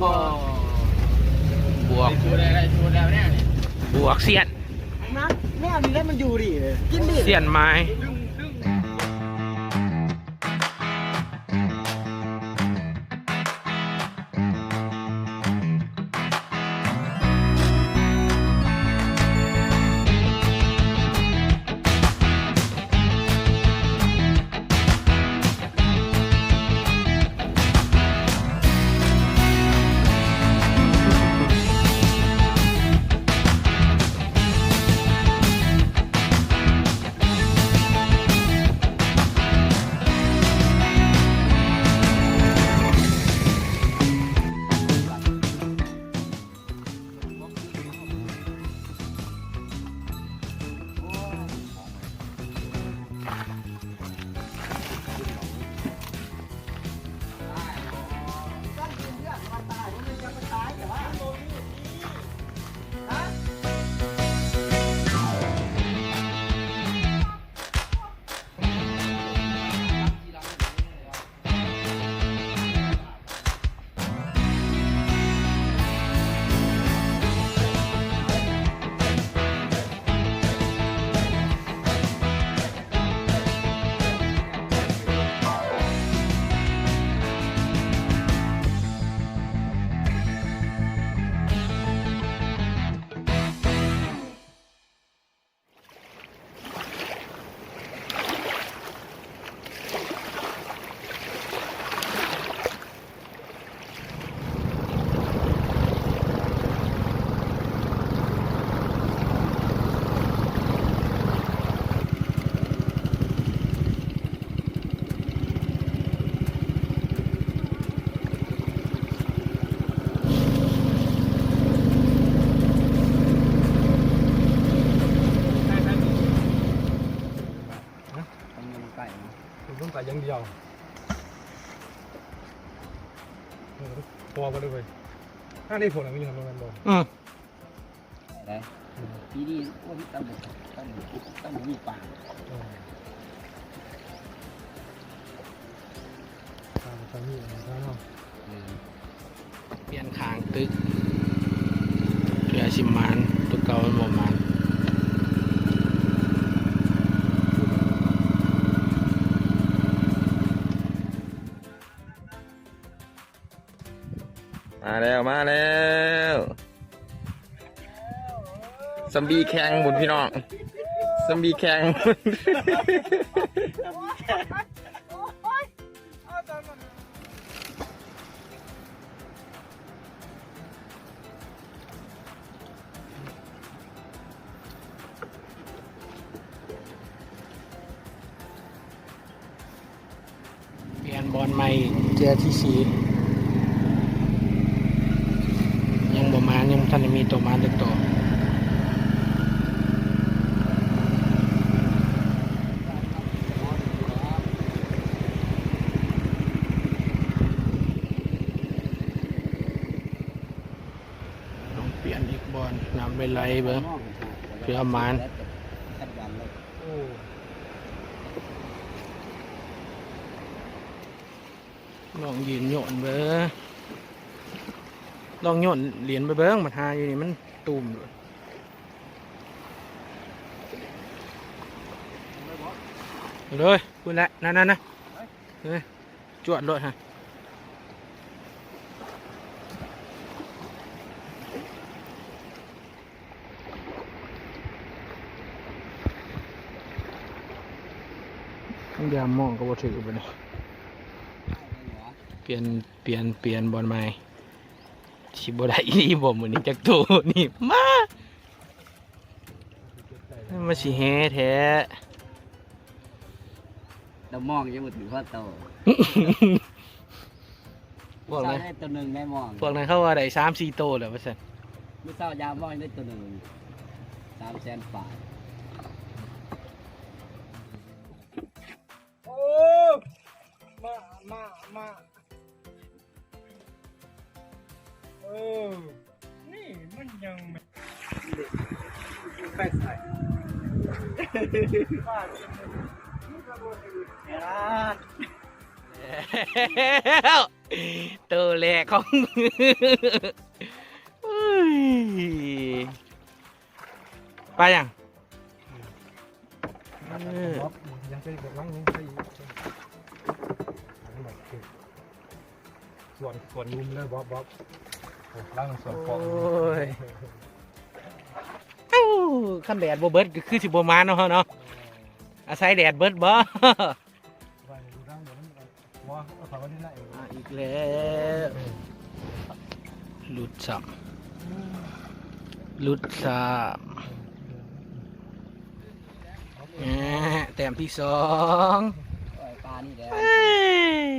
บวกชูได้ได้ชูแล้วเนี่ยบวกเสียนนัดแม่อันนี้แล้วมันอยู่ดิกินดิเสียนไม้ ต้องใส่อยังเดียวเออพอไปเลยเว้ยถ้าได้ผลอะไรไม่ทำโรงงานบอกอืมได้ปีนี้ว่าพี่ตั้งตั้งตั้งมีป่าเออตามไปนี่นะเนาะเปลี่ยนขางตึกเพื่อชิมมานตัวเก่ามันบ่มาน มาแล้วมาแล้วซัมบีแข่งบุญพี่น้องซัมบีแข่งเปลี่ยนบอลใหม่เจอที่สียัง บ่มานยังบ่ทันได้มีตัวมานตัวโตต้องเปลี่ยนอีกบอลนำไปไล่เบิ่งเพื่อมานคัดวันเลยโอ้ลองยืนโยนเบ้อ ลองโยนเหรียญไปเบิ้งมาทาอยู่นี่มันตุ่มเลยเอาเลยพูดแล้วนั่นนั่นนะเฮ้ยจวดรถฮะเดี๋ยวมองก็บ่ถือไปเลยเปลี่ยนเปลี่ยนเปลี่ยนบอลใหม่ ชิบได้อีนี่บ่มือนี้จักตัวนี่มามาสิแฮ่แท้เรามองยังมาถึงพ่อโตพวกนั้นได้ตัวหนึ่งแม่มองพวกนั้นเขาว่าได้สามสี่โตวแล้วว่าซั่นเมื่อเช้ายามองได้ตัวหนึ่งสามแสนฝ่าโอ้มามามา ออนี่มันยังไม่ไปใส่บ้าเนี่กระโดดอยู่เนี่ยนะแล้วตัวแรกของเฮ้ยไปยังเออบ๊อบยังไปแบบล้งยังไปส่วนส่วนมุมเลยบ๊อบบ๊อบ ล้างส่วนฟองโอ้ยเอ้าขั้นแดดบ่เบิดก็คือสิบ่มาเนาะเนาะอาศัยแดดเบิดบ่ไปดูร่างเดี๋ยวนั้นว่าเอาฝาไว้ที่ไหนอะอีกแล้วหลุดสับหลุดสับแหมแต้มที่สองโอ้ยปลานี่แหละ เฮ้ย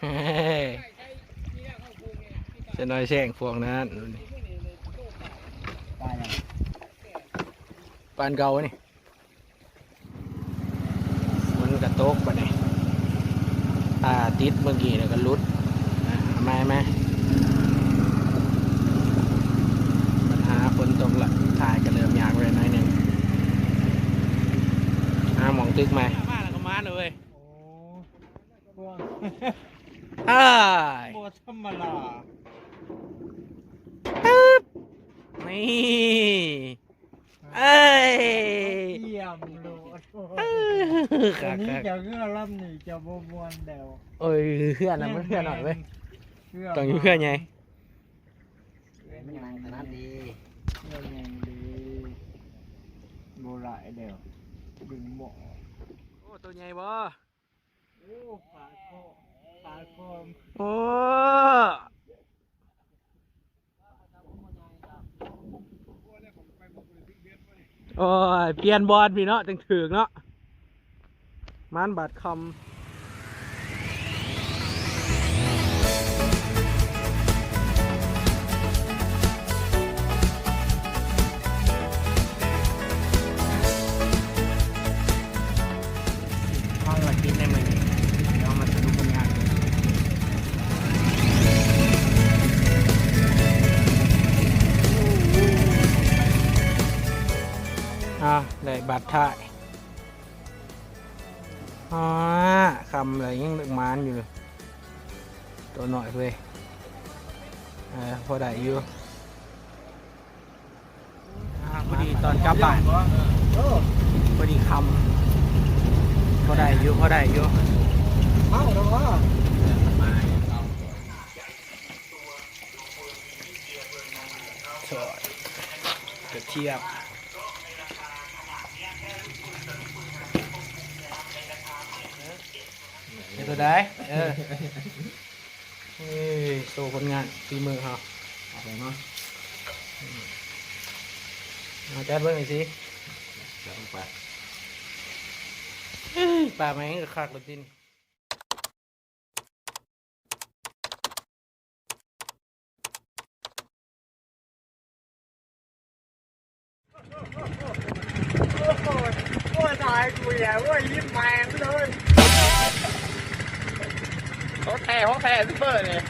เฮ้ย จะน้อยแช่งพวกนั้นปลาอย่างปานเก่านี่ มันกระตกปะเนี่ยอ่าติดเมื่อกี้แล้วก็หลุดอะเอามาไหมปัญหาฝนตกละถ่ายก็เริ่มยากเลยหน้อยหนึ่งหาหมองตึกไหมมาแล้วก็มาเลยโอ้พวกอ้ายโบธรรมดา นี่เอ้ยเยี่ยมโลดครัอับนนี้ครับจะเงื่อล่ำนี่จะบมวนเดวโอ้ยเพื่อนนะมันเพื่อนหน่อยเว้ยเพื่ต้องอยู่เพื่อนไงเว้ยมันยังขนาดดีเพื่อนยังดีโบราณเดวดึงหมอโอ้ตัวใหญ่บ่โอ้ปลาโคปลาโคมโอ้ โอ้ย เปลี่ยนบอลพี่เนาะจังถึงเนาะมันบาดคำ บัตรถ่ายอ๋อคำอะไรยังเลือกมานอยู่ ตัวหน่อยเว้ยเออพอได้อยู่อะพอดีตอนกลับบ้านพอดีคำพอได้อยู่พอได้อยู่เอ้าแล้วว่าสดกระเทียบเดี๋ยว ตัวได้เออเฮ้ยโชว์ผลงานฝีมือเขาเอาไปเนาะเอาจัดเบิ้งหน่อยสิเดี๋ยวลงไปปลาแมงก็คักเลยทีนี่โอ้ยตายกูอย่าว่ายิ้มแมงเลย เขาแท้เขาแท้ซุปเปอร์เนี่ย